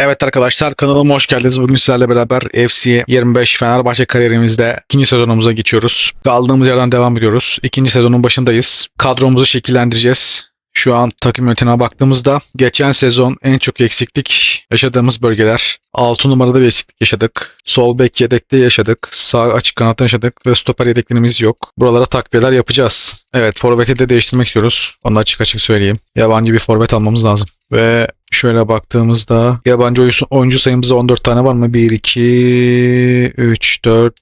Evet arkadaşlar kanalıma hoş geldiniz. Bugün sizlerle beraber FC 25 Fenerbahçe kariyerimizde ikinci sezonumuza geçiyoruz. Kaldığımız yerden devam ediyoruz. İkinci sezonun başındayız. Kadromuzu şekillendireceğiz. Şu an takım yönetimine baktığımızda geçen sezon en çok eksiklik yaşadığımız bölgeler. 6 numarada bir eksiklik yaşadık. Sol bek yedekte yaşadık. Sağ açık kanatta yaşadık ve stoper yedeklerimiz yok. Buralara takviyeler yapacağız. Evet forveti de değiştirmek istiyoruz. Onu açık açık söyleyeyim. Yabancı bir forvet almamız lazım. Ve şöyle baktığımızda yabancı oyuncu, sayımızda 14 tane var mı? 1, 2, 3, 4,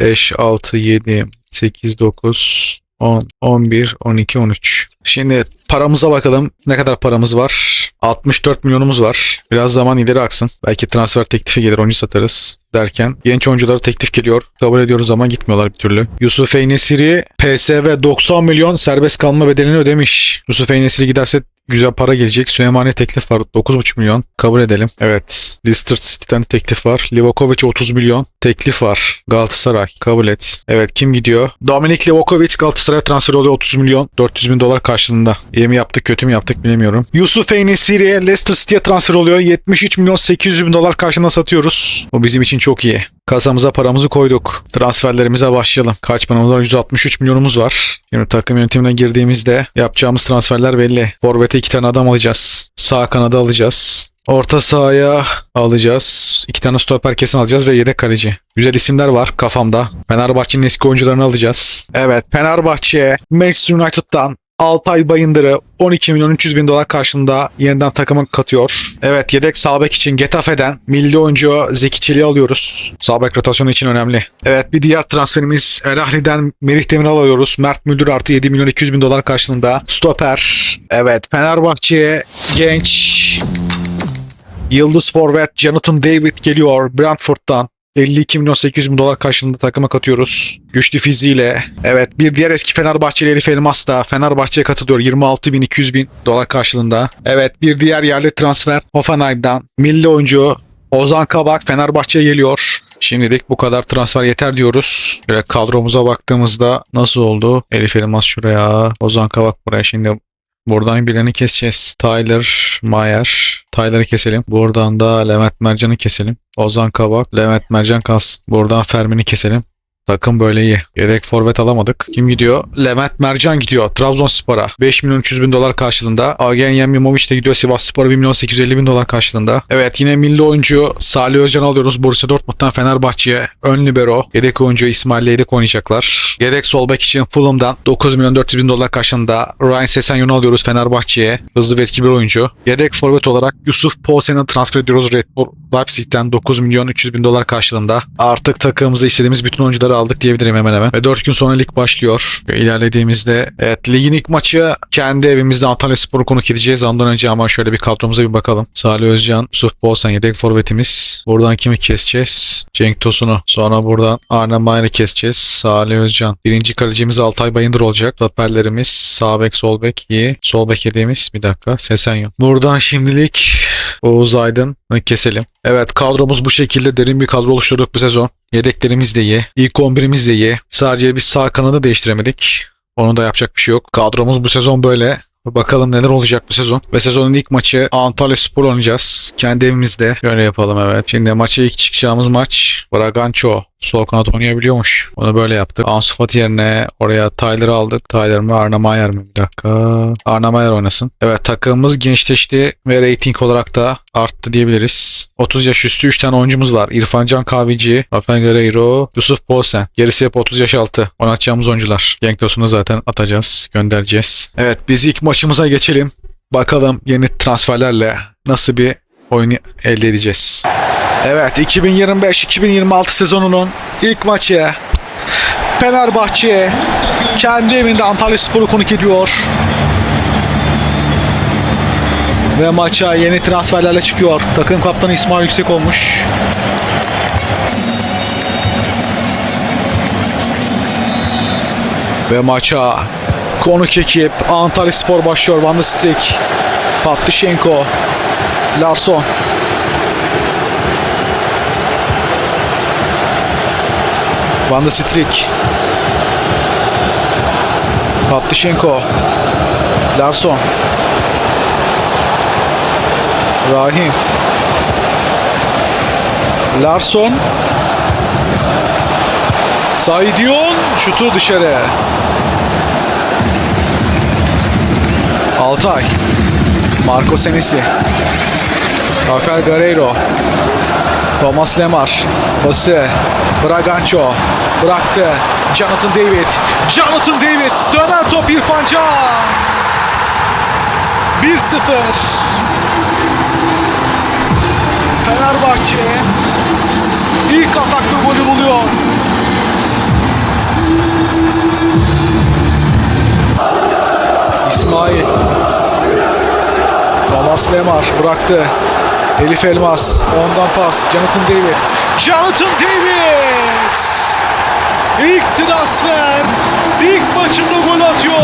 5, 6, 7, 8, 9, 10, 11, 12, 13. Şimdi paramıza bakalım. Ne kadar paramız var? 64 milyonumuz var. Biraz zaman ileri aksın. Belki transfer teklifi gelir oyuncu satarız derken genç oyunculara teklif geliyor. Kabul ediyoruz ama gitmiyorlar bir türlü. Yusuf Eynesiri PSV 90 milyon serbest kalma bedelini ödemiş. Yusuf Eynesiri giderse güzel para gelecek. Süleymaniye teklif var. 9,5 milyon. Kabul edelim. Evet. Leicester City'den teklif var. Livakovic 30 milyon. Teklif var. Galatasaray. Kabul et. Evet kim gidiyor? Dominik Livakovic Galatasaray'a transfer oluyor 30 milyon. 400 bin dolar karşılığında. İyi mi yaptık kötü mü yaptık bilemiyorum. Yusuf Eynesiri Leicester City'ye transfer oluyor. 73 milyon 800 bin dolar karşılığında satıyoruz. Bu bizim için çok iyi. Kasamıza paramızı koyduk. Transferlerimize başlayalım. Kaç paramız var? 163 milyonumuz var. Şimdi takım yönetimine girdiğimizde yapacağımız transferler belli. Forvet'e iki tane adam alacağız. Sağ kanada alacağız. Orta sahaya alacağız. İki tane stoper kesin alacağız ve yedek kaleci. Güzel isimler var kafamda. Fenerbahçe'nin eski oyuncularını alacağız. Evet Fenerbahçe Manchester United'dan Altay Bayındır'ı 12 milyon 300 bin dolar karşılığında yeniden takıma katıyor. Evet yedek sağ bek için Getafe'den milli oyuncu Zeki Çelik'i alıyoruz. Sağ bek rotasyonu için önemli. Evet bir diğer transferimiz El Ahli'den Merih Demiral alıyoruz. Mert Müldür artı 7 milyon 200 bin dolar karşılığında. Stoper. Evet Fenerbahçe'ye genç Yıldız forvet Jonathan David geliyor Brentford'dan. 52 milyon 800 bin dolar karşılığında takıma katıyoruz. Güçlü fiziğiyle. Evet bir diğer eski Fenerbahçeli Elif Elmas da Fenerbahçe'ye katılıyor. 26 bin 200 bin dolar karşılığında. Evet bir diğer yerli transfer Hoffenheim'dan. Milli oyuncu Ozan Kabak Fenerbahçe'ye geliyor. Şimdilik bu kadar transfer yeter diyoruz. Böyle kadromuza baktığımızda nasıl oldu? Elif Elmas şuraya, Ozan Kabak buraya. Şimdi Buradan birini keseceğiz. Tyler Mayer. Tyler'ı keselim. Buradan da Levent Mercan'ı keselim. Ozan Kabak. Levent Mercan kalsın. Buradan Fermin'i keselim. Takım böyle iyi. Yedek forvet alamadık. Kim gidiyor? Levent Mercan gidiyor. Trabzonspor'a. 5 milyon 300 bin dolar karşılığında. Agen Yemimovic de gidiyor Sivasspor'a 1 milyon 850 bin dolar karşılığında. Evet yine milli oyuncu Salih Özcan alıyoruz. Borussia Dortmund'dan Fenerbahçe'ye. Ön libero. Yedek oyuncu İsmail yedek oynayacaklar. Yedek sol bek için Fulham'dan 9 milyon 400 bin dolar karşılığında Ryan Sesenyon'u alıyoruz Fenerbahçe'ye. Hızlı ve etkili bir oyuncu. Yedek forvet olarak Yusuf Poulsen'i transfer ediyoruz Red Bull Leipzig'ten 9 milyon 300 bin dolar karşılığında. Artık takımımıza istediğimiz bütün oyuncuları aldık diyebilirim hemen hemen. Ve 4 gün sonra lig başlıyor. İlerlediğimizde evet ligin ilk maçı kendi evimizde Antalya Spor'u konuk edeceğiz. Ondan önce ama şöyle bir kadromuza bir bakalım. Salih Özcan, Yusuf Bolsen yedek forvetimiz. Buradan kimi keseceğiz? Cenk Tosun'u. Sonra buradan Arne Mayer'i keseceğiz. Salih Özcan. Birinci kalecimiz Altay Bayındır olacak. Stoperlerimiz sağ bek sol bek iyi. Sol bek yediğimiz bir dakika. Sesenyon. Buradan şimdilik Oğuz Aydın keselim. Evet kadromuz bu şekilde derin bir kadro oluşturduk bu sezon. Yedeklerimiz de iyi. İlk 11'imiz de iyi. Sadece bir sağ kanadı değiştiremedik. Onu da yapacak bir şey yok. Kadromuz bu sezon böyle. Bakalım neler olacak bu sezon. Ve sezonun ilk maçı Antalya Spor oynayacağız. Kendi evimizde. Böyle yapalım evet. Şimdi maça ilk çıkacağımız maç Braganço. Sol kanat oynayabiliyormuş. Onu böyle yaptık. Ansu Fati yerine oraya Tyler'ı aldık. Tyler mi Arna Mayer mi? Bir dakika. Arna Mayer oynasın. Evet takımımız gençleşti ve rating olarak da arttı diyebiliriz. 30 yaş üstü 3 tane oyuncumuz var. İrfan Can Kahveci, Rafael Guerreiro, Yusuf Bolsen. Gerisi hep 30 yaş altı. Oynatacağımız oyuncular. Genk Tosun'u zaten atacağız. Göndereceğiz. Evet biz ilk maçımıza geçelim. Bakalım yeni transferlerle nasıl bir oyunu elde edeceğiz. Evet 2025-2026 sezonunun ilk maçı Fenerbahçe kendi evinde Antalya Spor'u konuk ediyor. Ve maça yeni transferlerle çıkıyor. Takım kaptanı İsmail Yüksek olmuş. Ve maça konuk ekip Antalya Spor başlıyor. Van de Strik, Patlişenko, Larson. Van de Strik. Patlişenko. Larson. Rahim. Larson. Saidion şutu dışarı. Altay. Marco Senesi. Rafael Guerreiro. Thomas Lemar. Pası. Braganço. Bıraktı. Jonathan David. Jonathan David. Döner top İrfan Can. 1-0. Fenerbahçe ilk atakta golü buluyor. İsmail. Thomas Lemar bıraktı. Elif Elmas. Ondan pas. Jonathan David. Jonathan David! İlk transfer. ilk maçında gol atıyor.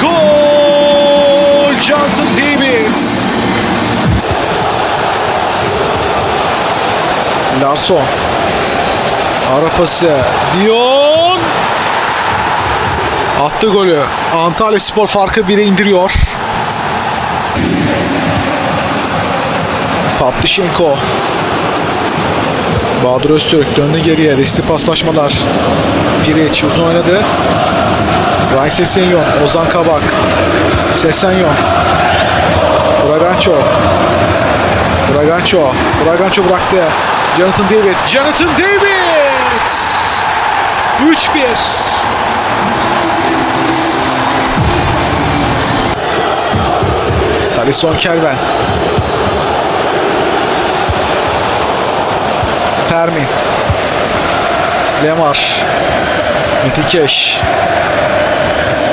Gol! Jonathan David. Larson. Ara pası. Dion. Attı golü. Antalya Spor farkı 1'e indiriyor. Patlışenko. Bahadır Öztürk döndü geriye. Riskli paslaşmalar. Piriç uzun oynadı. Ray Sesenyon. Ozan Kabak. Sesenyon. Braganço. Braganço. Braganço bıraktı. Jonathan David. Jonathan David! 3-1. Talisson Kelven. Termin. Lemar. Mitikeş.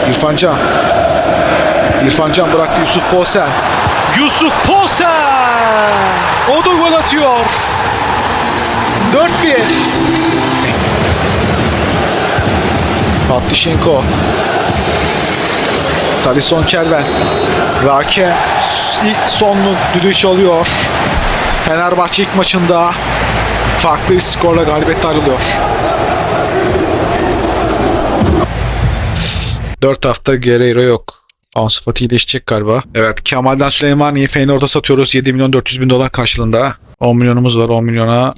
İrfan Can. İrfan Can bıraktı Yusuf Posen. Yusuf Posen! O da gol atıyor. 4-1. Patlışenko. Talisson Kelven. Rake ilk sonlu düdüğü çalıyor. Fenerbahçe ilk maçında farklı bir skorla galibiyetle ayrılıyor. 4 hafta Guerreiro yok. Ansu Fati iyileşecek galiba. Evet Kemal'den Süleymaniye Feyenoord'a satıyoruz. 7 milyon 400 bin dolar karşılığında. 10 milyonumuz var. 10 milyona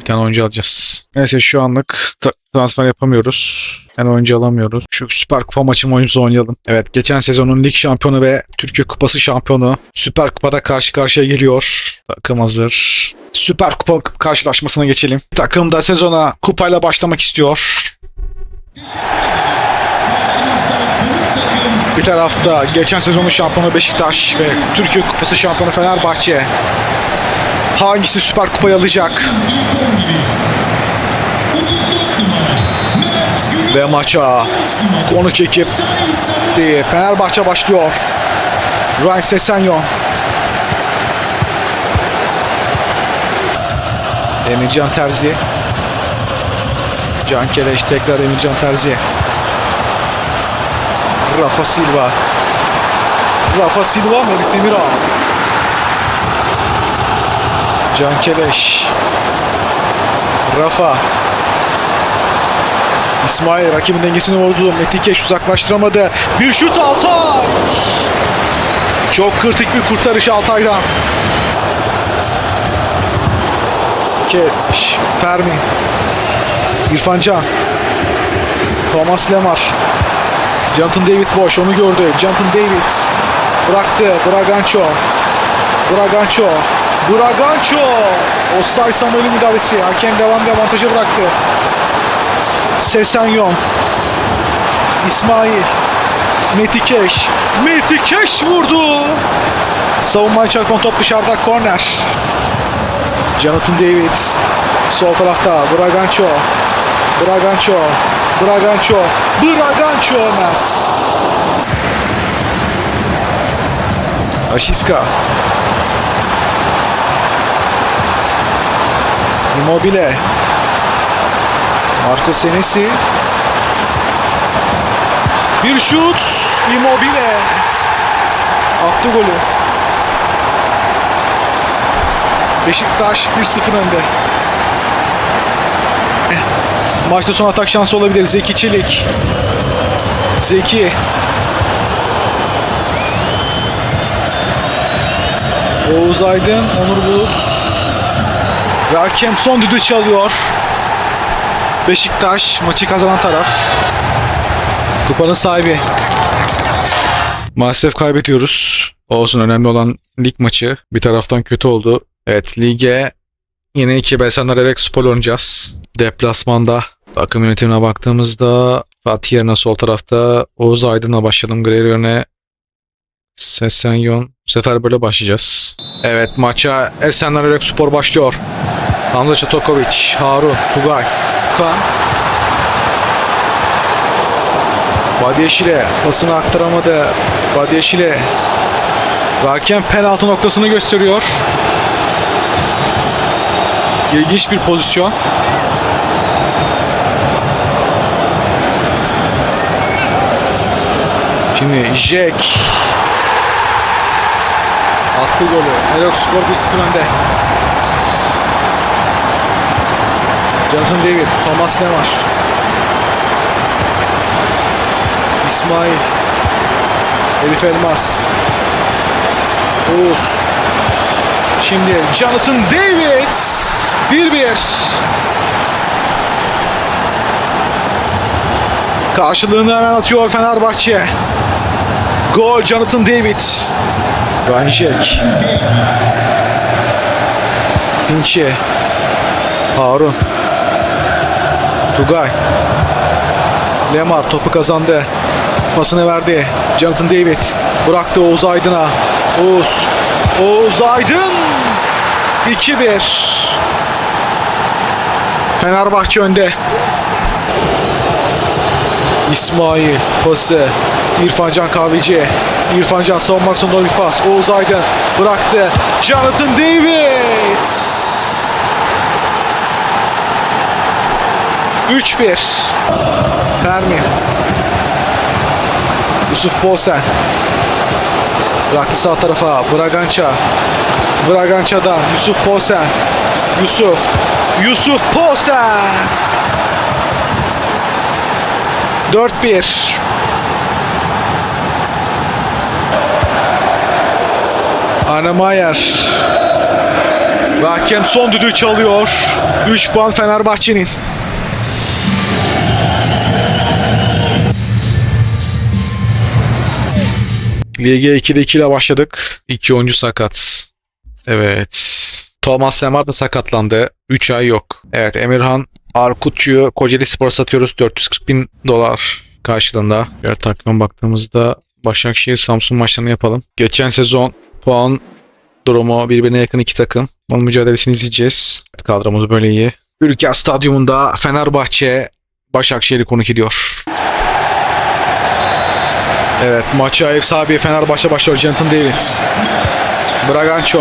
bir tane oyuncu alacağız. Neyse şu anlık transfer yapamıyoruz. Yani oyuncu alamıyoruz. Şu Süper Kupa maçı oyuncusu oynayalım. Evet geçen sezonun lig şampiyonu ve Türkiye Kupası şampiyonu Süper Kupa'da karşı karşıya geliyor. Takım hazır. Süper Kupa karşılaşmasına geçelim. Takım da sezona kupayla başlamak istiyor. Bir tarafta geçen sezonun şampiyonu Beşiktaş ve Türkiye Kupası şampiyonu Fenerbahçe. Hangisi Süper Kupayı alacak? Ve maça konuk ekip değil. Fenerbahçe başlıyor. Ryan Sesenyon. Emircan Terzi. Can Keleş tekrar Emircan Terzi. Rafa Silva. Rafa Silva, Melih Demiral. Can Keleş. Rafa. İsmail rakibin dengesini vurdu. Metin Keş uzaklaştıramadı. Bir şut Altay. Çok kritik bir kurtarış Altay'dan. Keş. Fermi. İrfan Can. Thomas Lemar. Jonathan David boş onu gördü. Jonathan David bıraktı. Braganço. Braganço. Braganço. Osay Samuel'in müdahalesi. Hakem devamlı avantajı bıraktı. Sesenyon. İsmail. Metikeş. Metikeş vurdu. Savunmaya çarpan top dışarıda korner. Jonathan David. Sol tarafta Braganço. Braganço. Braganço. Braganço Mert. Aşiska. Immobile. Marco Senesi. Bir şut. Immobile. Attı golü. Beşiktaş 1-0 önde. Maçta son atak şansı olabilir. Zeki Çelik. Zeki. Oğuz Aydın, Onur Bulut. Ve hakem son düdüğü çalıyor. Beşiktaş maçı kazanan taraf. Kupanın sahibi. Maalesef kaybediyoruz. Olsun önemli olan lig maçı. Bir taraftan kötü oldu. Evet lige yine iki Belsenler Erek Spor oynayacağız. Deplasmanda takım yönetimine baktığımızda Fatih yerine sol tarafta Oğuz Aydın'la başladım. Greer yerine Sesenyon. Bu sefer böyle başlayacağız. Evet maça Esenler Erek Spor başlıyor. Hamza Çatokovic, Harun, Tugay, Tukan. Badyeşile pasını aktaramadı. Badyeşile Hakem penaltı noktasını gösteriyor. İlginç bir pozisyon. Şimdi Jack attı golü. Erok Spor 1-0 önde. Jonathan David, Thomas Lemar. İsmail. Elif Elmas. Oğuz. Şimdi Jonathan David 1-1. Karşılığını hemen atıyor Fenerbahçe. Gol Jonathan David. Ryan Jack. Pinçe. Harun. Tugay. Lemar topu kazandı. Pasını verdi. Jonathan David bıraktı Oğuz Aydın'a. Oğuz. Oğuz Aydın. 2-1. Fenerbahçe önde. İsmail pası. İrfan Can Kahveci. İrfan Can savunmak zorunda bir pas. Oğuz Aydın bıraktı. Jonathan David. 3-1. Fermi. Yusuf Bolsen. Bıraktı sağ tarafa. Bragança. Bragança'dan Yusuf Bolsen. Yusuf. Yusuf Bolsen. 4-1. Arne Mayer. Ve hakem son düdüğü çalıyor. 3 puan Fenerbahçe'nin. Lige 2'de 2 ile başladık. 2 oyuncu sakat. Evet. Thomas Lemar da sakatlandı. 3 ay yok. Evet Emirhan Arkutçu'yu Kocaeli Spor satıyoruz. 440 bin dolar karşılığında. Diğer takvime baktığımızda Başakşehir Samsun maçlarını yapalım. Geçen sezon puan durumu birbirine yakın iki takım. Onun mücadelesini izleyeceğiz. Kadromuz böyle iyi. Ülker Stadyumunda Fenerbahçe Başakşehir'i konuk ediyor. Evet maça ev sahibi Fenerbahçe başlıyor. Jonathan David. Braganço.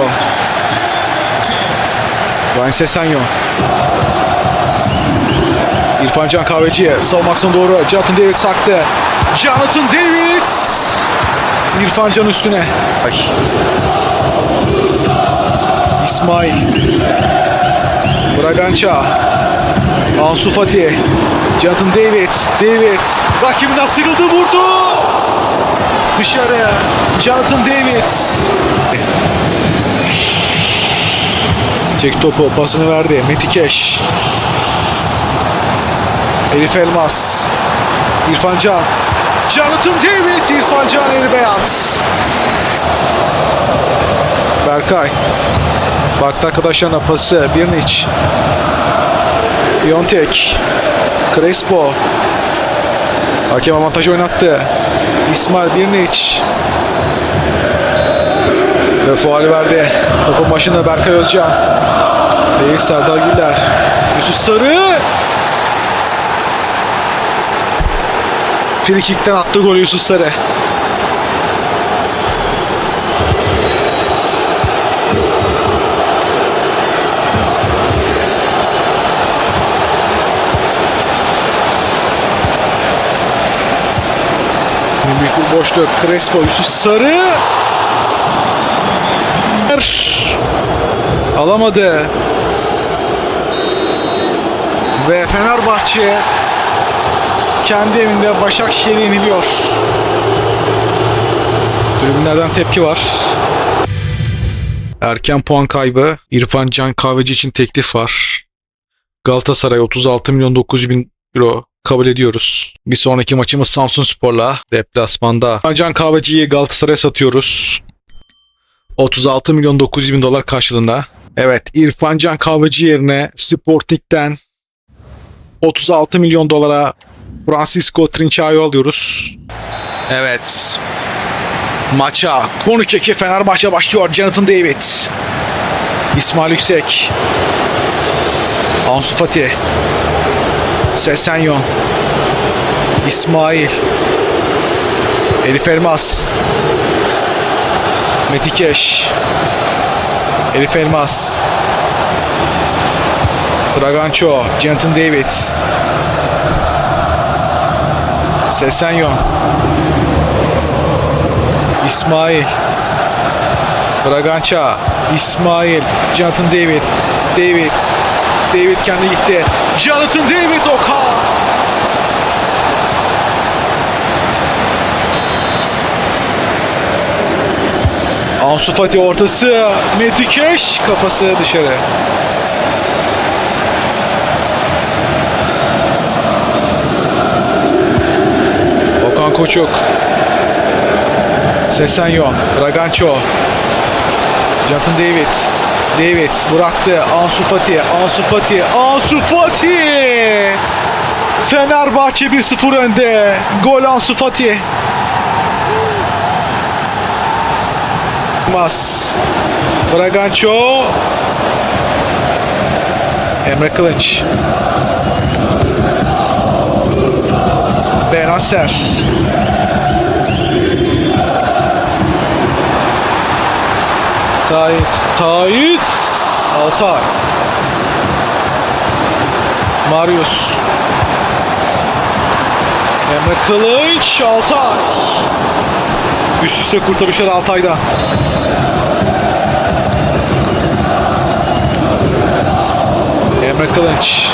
Ryan Sesenyo. İrfan Can Kahveci'ye savunmak doğru. Jonathan David saktı. Jonathan David. İrfan Can üstüne. Ay. İsmail. Bragança. Ansu Fati. Jonathan David. David. Rakibine sıyrıldı vurdu. Dışarı. Jonathan David. Çek topu. Pasını verdi. Metikeş. Elif Elmas. İrfan Can. Jonathan David. İrfan Can Erbeyat. Berkay. Baktı arkadaşlarına pası. Birniç. Piontek. Crespo. Hakem avantajı oynattı. İsmail Birniç. Ve faali verdi. Topun başında Berkay Özcan. Değil Serdar Güller. Yusuf Sarı. Frikik'ten attı golü Yusuf Sarı. Bir boşluk. Crespo, Yusuf Sarı. Alamadı. Ve Fenerbahçe kendi evinde Başakşehir'i yeniliyor. Tribünlerden tepki var. Erken puan kaybı. İrfan Can Kahveci için teklif var. Galatasaray 36 milyon 900 bin euro kabul ediyoruz. Bir sonraki maçımız Samsun Spor'la deplasmanda. Can Kahveci'yi Galatasaray'a satıyoruz. 36 milyon 900 bin dolar karşılığında. Evet İrfan Can Kahveci yerine Sporting'den 36 milyon dolara Francisco Trincha'yı alıyoruz. Evet. Maça konuk eki Fenerbahçe başlıyor. Jonathan David. İsmail Yüksek. Ansu Fati. Sesenyon. İsmail. Elif Elmas. Metikeş. Elif Elmas. Draganço. Jonathan David. Sesenyon. İsmail. Bragança. İsmail. Jonathan David. David. David kendi gitti. Jonathan David Oka. Ansu Fati ortası. Metikeş kafası dışarı. Okan Koçuk. Sesenyon, Braganço, Jonathan David, David bıraktı, Ansu Fati, Ansu Fati, Ansu Fati! Fenerbahçe 1-0 önde. Gol Ansu Fati. Mas. Braganço. Emre Kılıç. Benacer. Tayit, Tayit, Altay. Marius. Emre Kılıç, Altay. Üst üste kurtarışlar Altay'da. Emre Kılıç.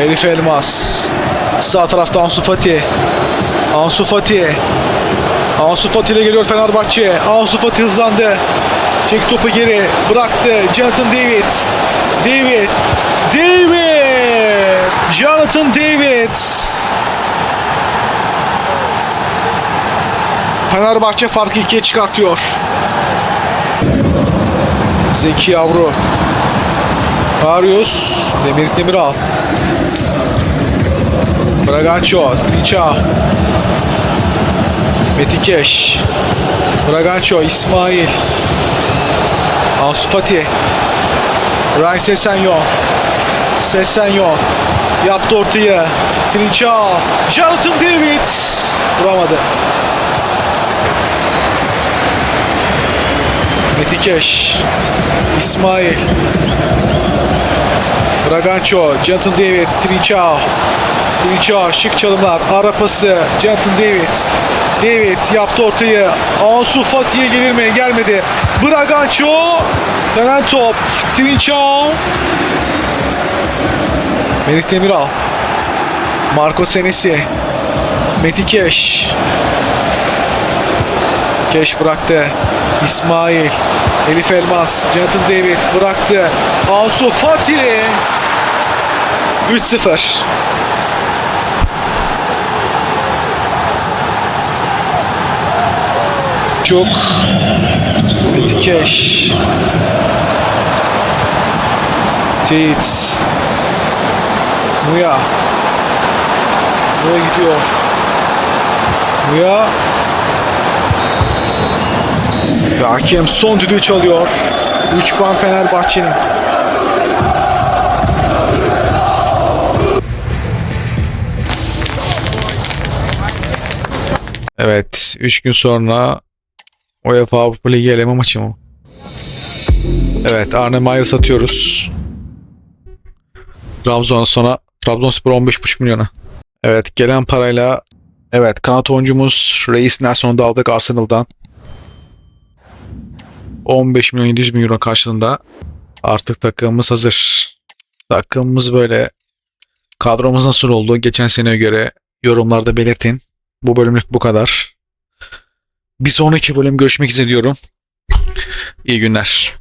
Elif Elmas. Sağ tarafta Ansu Fati. Ansu Fati. Ansu Fati ile geliyor Fenerbahçe. Ansu Fati hızlandı. Çek topu geri. Bıraktı. Jonathan David. David. David. Jonathan David. Fenerbahçe farkı ikiye çıkartıyor. Zeki Yavru. Arius. Demir Demiral. Braganço. Trinça. Metikeş. Braganço. İsmail. Ansu Fati. Ryan Sesenyon. Sesenyon. Yaptı ortaya. Trinça. Jonathan David. Vuramadı. Metikeş. İsmail. Braganço. Jonathan David. Trinça. Trinça. Şık çalımlar. Ara pası. Jonathan David. David yaptı ortayı. Ansu Fati'ye gelir mi? Gelmedi. Braganço. Dönen top. Trinça. Melih Demiral. Marco Senesi. Metikeş. Keş bıraktı. İsmail. Elif Elmas. Jonathan David bıraktı. Ansu Fati. 3-0. Çok. Metikeş. Teit. Muya. Muya gidiyor. Muya. Ve hakem son düdüğü çalıyor. 3 puan Fenerbahçe'nin. 3 gün sonra UEFA Avrupa Ligi eleme maçı mı? Evet. Arne Mayer satıyoruz. Trabzon'a sonra Trabzonspor 15,5 milyona. Evet. Gelen parayla Evet. Kanat oyuncumuz Reis Nelson'u da aldık Arsenal'dan. 15 milyon 700 bin euro karşılığında artık takımımız hazır. Takımımız böyle kadromuz nasıl oldu geçen seneye göre yorumlarda belirtin. Bu bölümlük bu kadar. Bir sonraki bölüm görüşmek üzere diyorum. İyi günler.